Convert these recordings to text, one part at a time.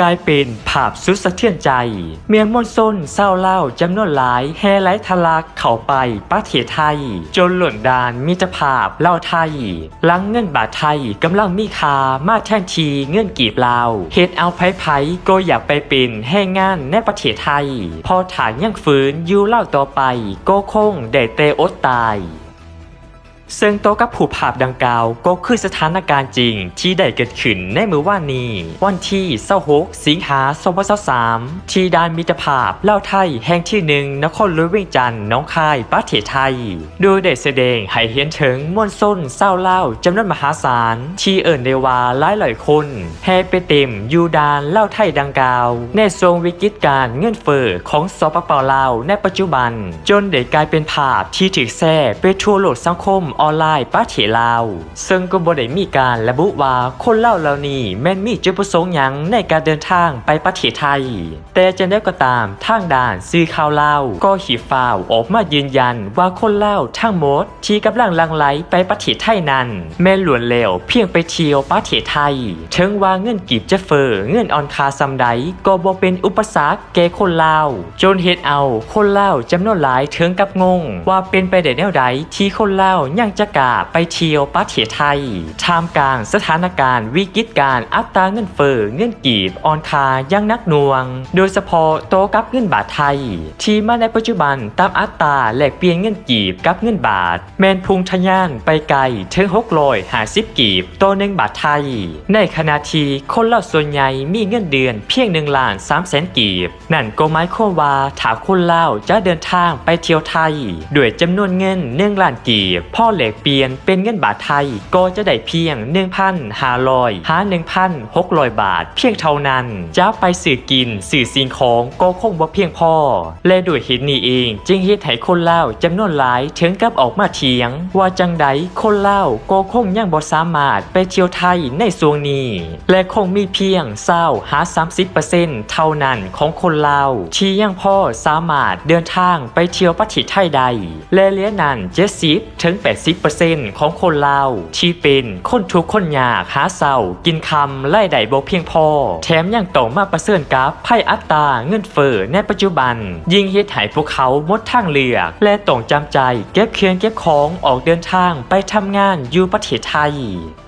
กลายเป็นภาพสุดสะเทือนใจ เมียงมนส้นเศร้าเล่าจำนวนหลายแห่ไลทะลักเข้าไปประเทศไทย จนหล่นดานมิตรภาพเล่าไทยหลังเงินบาทไทยกำลังมีคามาแทนทีเงินกีบลาวเฮ็ดเอาไผไผก็อยากไปเป็นแห่งงานในประเทศไทย พอฐานยังฝืนยู่เล่าต่อไปก็คงได้แต่อดตาย ซึ่งโตกับผูภาพดังกล่าวก็คือสถานการณ์จริงที่ได้เกิดขึ้นในมือว่านนี้ วันที่26สิงหาคม2023ที่ด้านมิตรภาพเล่าไทยแห่งที่หนึ่งนครลวงเวียงจันทน์หน้องคายประเทศไทย โดยได้แสดงให้เห็นถึงมวลส้นเศร้าเล่าจำนวนมหาศาล ที่เอิ่นได้ว่าหลายหลายคนแห่ไปเต็มยูดานเล่าไทยดังกล่าว ในทรงวิกฤตการเงินเฟ้อของสปปลาวในปัจจุบัน จนได้กลายเป็นภาพที่ถูกแซ่ไปทั่วโลกสังคมออนไลน์ประเทศลาว ซึ่งก็บ่ได้มีการระบุว่าคนเล่าเหล่านี้แม่นมีจุดประสงค์หยังในการเดินทางไปประเทศไทย แต่จะได้ก็ตามทางด่านซื้อข่าวเล่าก็ขีฟ้าวออกมายืนยันว่าคนเล่าทั้งหมดที่กำลังลังไหลไปประเทศไทยนั้น แม่นหลวนเลวเพียงไปเที่ยวประเทศไทยถึงว่าเงินกีบจะเฟอเงินออนคาซำใดก็บ่เป็นอุปสรรคแก่คนเล่าจนเฮ็ดเอาคนเล่าจำนวนหลายถึงกับงง ว่าเป็นไปได้แนวใดที่คนเล่าวยังจะกล้าไปเที่ยวประเทศไทยท่ามกลางสถานการณ์วิกฤตการ์อัตราเงินเฟ้อเงินกีบออนคายังนักหน่วง โดยเฉพาะโตกับเงินบาทไทย ที่มาในปัจจุบันตามอัตราแลกเปลี่ยนเงินกีบกับเงินบาท แมนพุงทะยานไปไกลถึง650กีบต่อหนึ่งบาทไทย ในขณะที่คนเราส่วนใหญ่มีเงินเดือนเพียง1ล้าน3แสนกีบ นั่นก็หมายความว่าถ้าคนเลาจะเดินทางไปเที่ยวไทย ด้วยจำนวนเงิน1ล้านกีบพ่อแลกเปลี่ยนเป็นเงินบาทไทยก็จะได้เพียง 1,500หา1,600 บาท เพียงเท่านั้นจะไปสื่อกินสื่อสิ่งของก็คงบ่เพียงพอ และด้วยเหตุนี้เอง จึงเฮ็ดให้คนลาวจำนวนหลายถึงกับออกมาเถียง ว่าจังใดคนลาวก็คงยังบ่สามารถไปเที่ยวไทยในส่วงนี้ และคงมีเพียงเศร้าหา 30%เท่านั้นของคนลาวที่ยังพอสามารถเดินทางไปเที่ยวประเทศไทยได้และเหลือนั้น70ถึง80%ของคนลาวที่เป็นคนทุกข์คนยากหาเศร้ากินคำไล่ใดบ่เพียงพอ แถมยังต้อมาประเสริญกับภัยอัตราเงินเฟ้อในปัจจุบัน ยิ่งเฮ็ดให้พวกเขาหมดทางเลือก และต้องจำใจเก็บเครื่องเก็บของออกเดินทางไปทำงานอยู่ประเทศไทย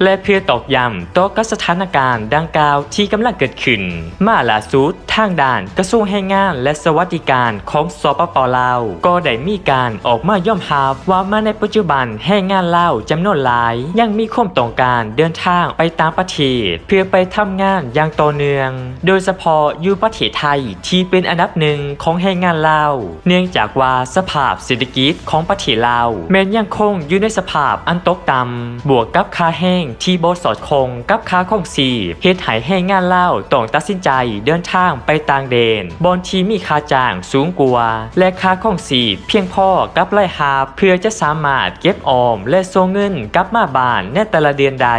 และเพื่อตอกย้ำต่อกับสถานการณ์ดังกล่าวที่กำลังเกิดขึ้น มาล่าสุดทางด่านกระทรวงแรงงานและสวัสดิการของสปปลาวก็ได้มีการออกมายอมรับว่ามาในปัจจุบันแรงงานเลาจำนวนหลาย ยังมีความต้องการเดินทางไปตามประเทศ เพื่อไปทำงานอย่างต่อเนื่อง โดยเฉพาะอยู่ประเทศไทยที่เป็นอันดับหนึ่งของแรงงานเลาเนื่องจากว่าสภาพเศรษฐกิจของประเทศลาแม้นยังคงอยู่ในสภาพอันตกต่ำบวกกับค่าแห้งที่บสอดคงกับค่าคงชีเฮ็ดให้แรงงานเลาต้องตัดสินใจเดินทางไปต่างแดนบอนที่มีค่าจ้างสูงกว่า และค่าคงชีเพียงพอกับรายหาเพื่อจะสามารถเก็บออมและโซงเงินกลับมาบ้านในแต่ละเดือนใด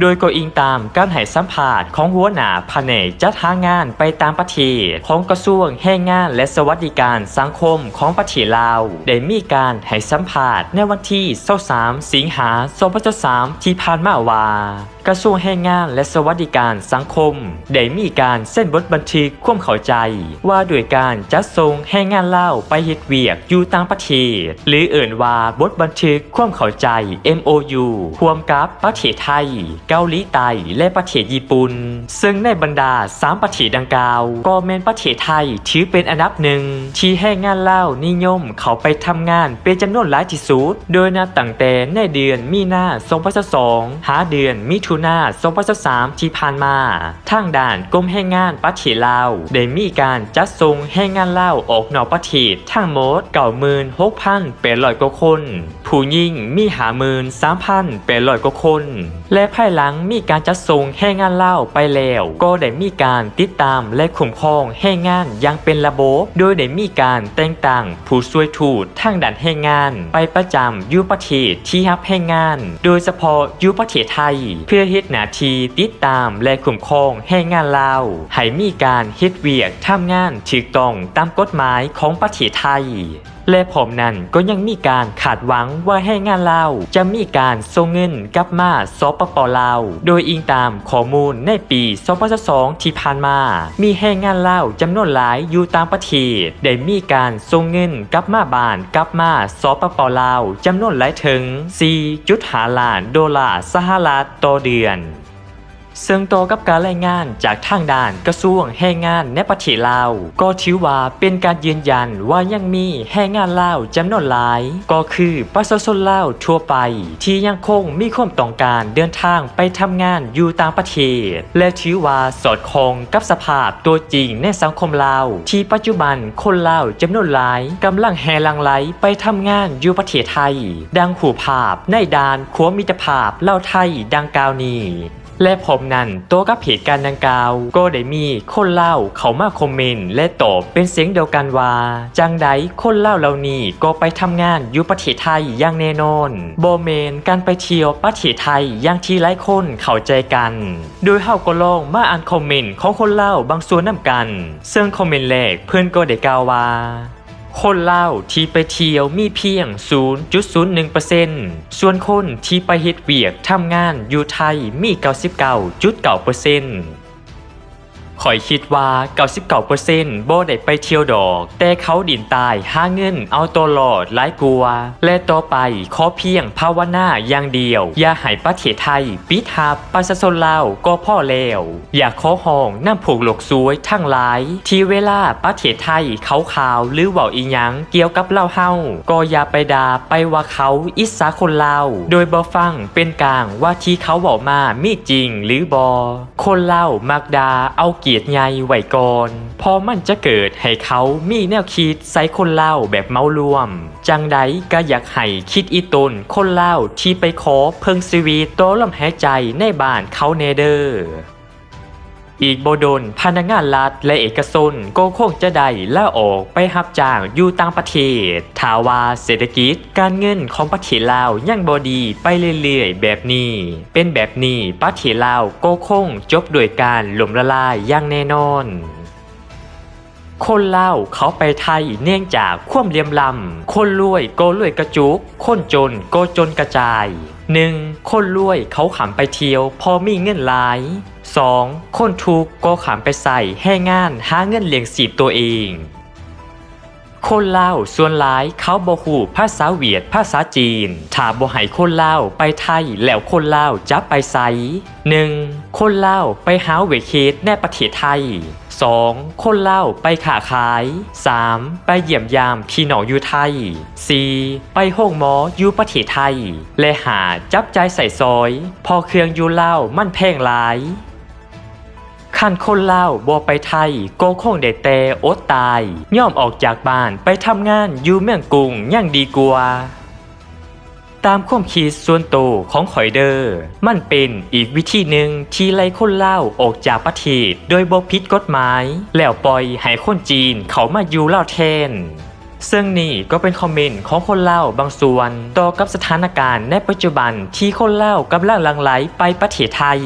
โดยก็อิงตามการให้สัมภาษณ์ของหัวหน้าแผนกจัดหางานไปตามประเทศของกระทรวงแรงงานและสวัสดิการสังคมของประเทศลาวได้มีการให้สัมภาษณ์ในวันที่23สิงหาคม2023ที่ผ่านมาว่ากระทรวงแรงงานและสวัสดิการสังคม ได้มีการเส้นบทบันทึกความเข้าใจ ว่าด้วยการจัดส่งแรงงานลาวไปเฮ็ดเวียกอยู่ต่างประเทศ หรือเอ่นว่าบทบันทึกความเข้าใจ MOU ร่วมกับประเทศไทยเกาหลีใต้และประเทศญี่ปุ่น ซึ่งในบรรดา 3 ประเทศดังกล่าว ก็แม่นประเทศไทยถือเป็นอันดับหนึ่งที่แรงงานเลานิยมเขาไปทำงานเป็นจำนวนหลายที่สุด โดยนับตั้งแต่ในเดือนมีนา2022หาเดือนมิถุนา2023ที่ผ่านมาทางด่านกรมแรงงานประเทศลาวได้มีการจัดส่งแรงงานลาวออกนอกประเทศทั้งหมด96,800กว่าคน ผู้หญิงมีหามื่น3,800กว่าคน และภายหลังมีการจัดส่งแรงงานเล่าไปแล้ว ก็ได้มีการติดตามและคุ้มครองแรงงานอย่างเป็นระบบโดยได้มีการแต่งตั้งผู้ช่วยทูตทางด้านแรงงาน ไปประจำยู่ประเทศที่รับแรงงาน โดยเฉพาะยู่ประเทศไทย เพื่อเฮ็ดหน้าที่ติดตามและคุ้มครองแรงงานเล่าให้มีการเฮ็ดเวียกทำงานถูกต้องตามกฎหมายของประเทศไทย และผมนั้นก็ยังมีการขาดหวังว่าให้งานเลาจะมีการส่งเงินกลับมาสปปลาวโดยอิงตามข้อมูลในปี2022ที่ผ่านมา มีแรงงานลาวจำนวนหลายอยู่ต่างประเทศได้มีการส่งเงินกลับมาบ้านกลับมาสปปลาวจำนวนหลายถึง 4.5 ล้านดอลลาร์สหรัฐต่อเดือน ซึ่งโตวกับการรายงานจากทางด่านกระทรวงแรงงานในประเทศลาว ก็ถือว่าเป็นการยืนยันว่ายังมีแรงงานลาวจำนวนหลาย ก็คือประชาชนลาวทั่วไป ที่ยังคงมีความต้องการเดินทางไปทำงานอยู่ต่างประเทศ และถือว่าสอดคล้องกับสภาพตัวจริงในสังคมลาว ที่ปัจจุบันคนลาวจำนวนหลายกำลังแห่หลังไหลไปทำงานอยู่ประเทศไทย ดังหูภาพในด่านขัวมิตรภาพเล่าไทยดังกล่าวนี้ และผมนั้นตัวกับเหตุการณ์ดังกล่าว ก็ได้มีคนเล่าเขามาคอมเมนต์และตอบเป็นเสียงเดียวกันว่า จังใดคนเล่าเหล่านี้ก็ไปทำงานอยู่ประเทศไทยอย่างแน่นอนโบเมนการไปเที่ยวประเทศไทยอย่างที่หลายคนเข้าใจกัน โดยเฮาก็ลองมาอ่านคอมเมนต์ของคนเล่าบางส่วนนำกัน ซึ่งคอมเมนต์แรกเพื่อนก็ได้กล่าวว่า คนเล่าวที่ไปเที่ยวมีเพียง 0.01%ส่วนคนที่ไปเฮ็ดเวียกทำงานอยู่ไทยมี 99.9% ข่อยคิดว่า99%บ่ได้ไปเที่ยวดอก แต่เขาดินตายหาเงินเอาตัวรอดหลายกลัว และต่อไปขอเพียงภาวนาอย่างเดียว อย่าให้ประเทศไทย ปิดหับประชาชนลาวก็พ่อแล้ว อย่าขอห้องน้ำผูกหลกสวยทั้งหลาย ที่เวลาประเทศไทยเขาข่าวหรือเว่าอีหยังเกี่ยวกับเล่าเฮาก็อย่าไปด่าไปว่าเขาอิสาคนลาวโดยบ่ฟังเป็นกลางว่าที่เขาบอกมามีจริงหรือบอคนเล่ามักดาเอาเกียรติใหญ่ไว้ก่อนพอมันจะเกิดให้เขามีแนวคิดใส่คนเล่าแบบเมารวม จังใดก็อยากให้คิดอีตนคนเล่าที่ไปขอเพิ่งชีวิตโตลมหายใจในบ้านเขาเนเดอร์ อีกโบโดนพนักงานรัฐและเอกชนก็คงจะได้ล่าออกไปหับจ้างอยู่ต่างประเทศถาว่าเศรษฐกิจการเงินของประเทศลาวยังบดีไปเรื่อยๆ แบบนี้ เป็นแบบนี้ประเทศลาวก็คงจบโดยการหล่มละลายอย่างแน่นอนคนเล่าวเขาไปไทยเนื่องจากความเลียมลำ คนรวยก็รวยกระจุก คนจนก็จนกระจาย 1. คนรวยเขาขำไปเที่ยวพอมีเงินหลาย 2. คนทุกข์ก็ขำไปใส่ให้งานหาเงินเลี้ยงสีบตัวเอง คนลาวส่วนหลายเขาบ่ฮู้ภาษาเวียดภาษาจีน ถ้าบ่ให้คนลาวไปไทยแล้วคนลาวจะไปไส 1. คนลาวไปหาเวทเคสในประเทศไทย 2. คนเลาไปขาขาย 3. ไปเยี่ยมยามพี่น้องอยู่ไทย 4. ไปห้องหมออยู่ประเทศไทย และหาจับใจใส่ซอย พอเครื่องอยู่เลามันแพงหลาย ขันคนลาวบ่ไปไทยก็คงได้แต่อดตาย ย่อมออกจากบ้านไปทำงานอยู่เมืองกรุงยังดีกว่า ตามความคิดส่วนตัวของขอยเดอร์มันเป็นอีกวิธีหนึ่งที่ไล่คนลาวออกจากประเทศโดยบ่ผิดกฎหมาย แล้วปล่อยให้คนจีนเขามาอยู่ลาวแทน ซึ่งนี่ก็เป็นคอมเมนต์ของคนเล่าบางส่วนต่อกับสถานการณ์ในปัจจุบันที่คนเล่ากำลังลังไหลไปประเทศไทย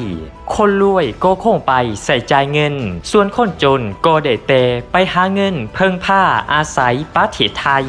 คนรวยก็คงไปใส่ใจเงิน ส่วนคนจนก็เดเตไปหาเงินเพิ่งผ้าอาศัยประเทศไทย